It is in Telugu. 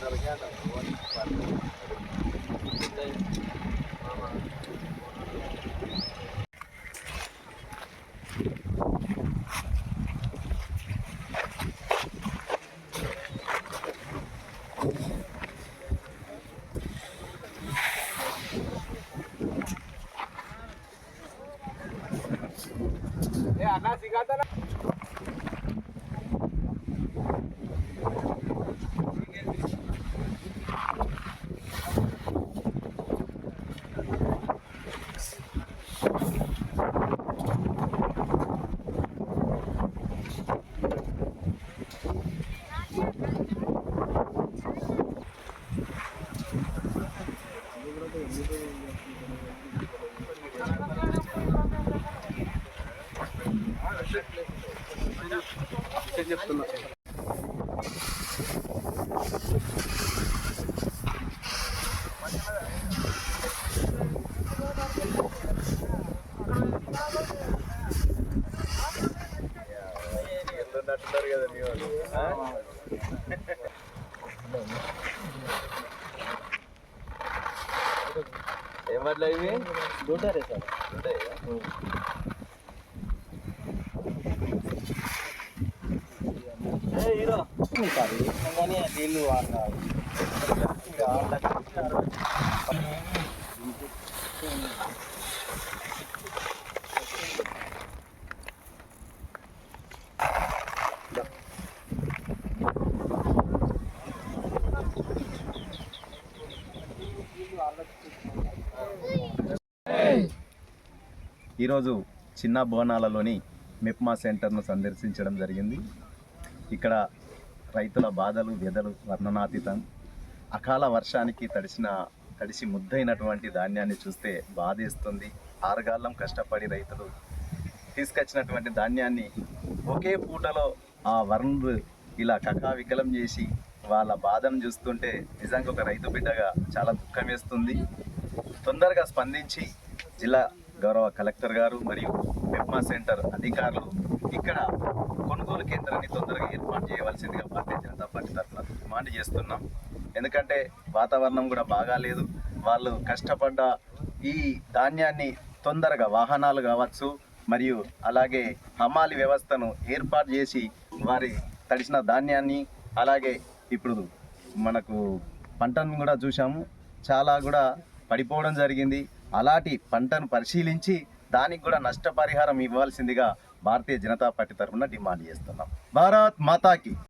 sebenarnya ada Ya, nasi kata సిగాతన చెప్తున్నా కదా మీ వాళ్ళు ఆ? ఏం వడ్లు ఇవి దూటారే సార్ ఉంటాయా? హీరో నీళ్ళు ఈరోజు చిన్న బోనాలలోని మిప్మా సెంటర్ను సందర్శించడం జరిగింది. ఇక్కడ రైతుల బాధలు వ్యధలు వర్ణనాతీతం అకాల వర్షానికి తడిసిన తడిసి ముద్దైనటువంటి ధాన్యాన్ని చూస్తే బాధేస్తుంది. ఆరుగాలం కష్టపడి రైతులు తీసుకొచ్చినటువంటి ధాన్యాన్ని ఒకే పూటలో ఆ వరుణుడు ఇలా కకావికలం చేసి వాళ్ళ బాధను చూస్తుంటే నిజంగా ఒక రైతు బిడ్డగా చాలా దుఃఖం వేస్తుంది. తొందరగా స్పందించి జిల్లా గౌరవ కలెక్టర్ గారు మరియు మెప్మా సెంటర్ అధికారులు ఇక్కడ కొనుగోలు కేంద్రాన్ని తొందరగా ఏర్పాటు చేయవలసిందిగా భారతీయ జనతా పార్టీ తరఫున డిమాండ్ చేస్తున్నాం. ఎందుకంటే వాతావరణం కూడా బాగాలేదు. వాళ్ళు కష్టపడ్డ ఈ ధాన్యాన్ని తొందరగా వాహనాలు కావచ్చు మరియు అలాగే హమాలి వ్యవస్థను ఏర్పాటు చేసి వారి తడిసిన ధాన్యాన్ని అలాగే ఇప్పుడు మనకు పంటను కూడా చూసాము చాలా కూడా పడిపోవడం జరిగింది. అలాంటి పంటను పరిశీలించి దానికి కూడా నష్టపరిహారం ఇవ్వాల్సిందిగా భారతీయ జనతా పార్టీ తరఫున డిమాండ్ చేస్తున్నాం. భారత్ మాతాకి.